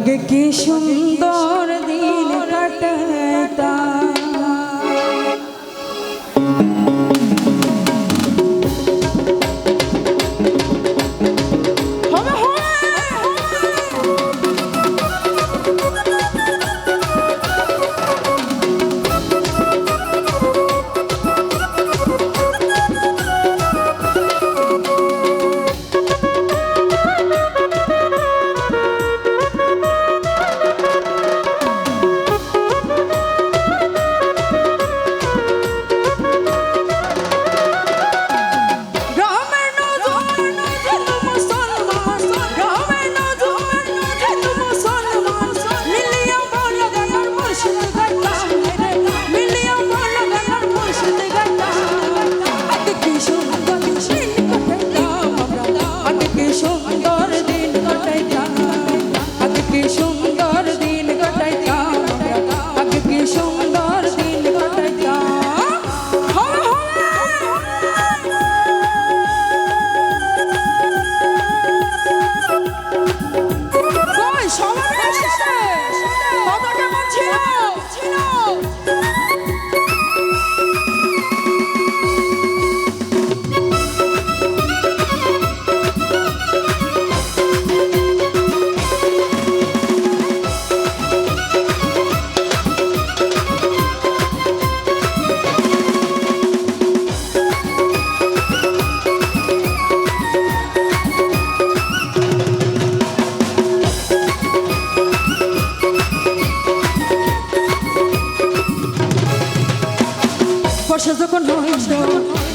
লাগে কি সুন্দর should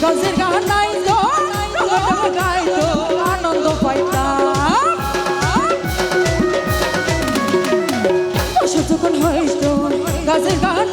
গজের গান গাইতো গাইতো আনন্দ পাইতাম। অসুখ হইতো গান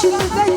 Şimdi de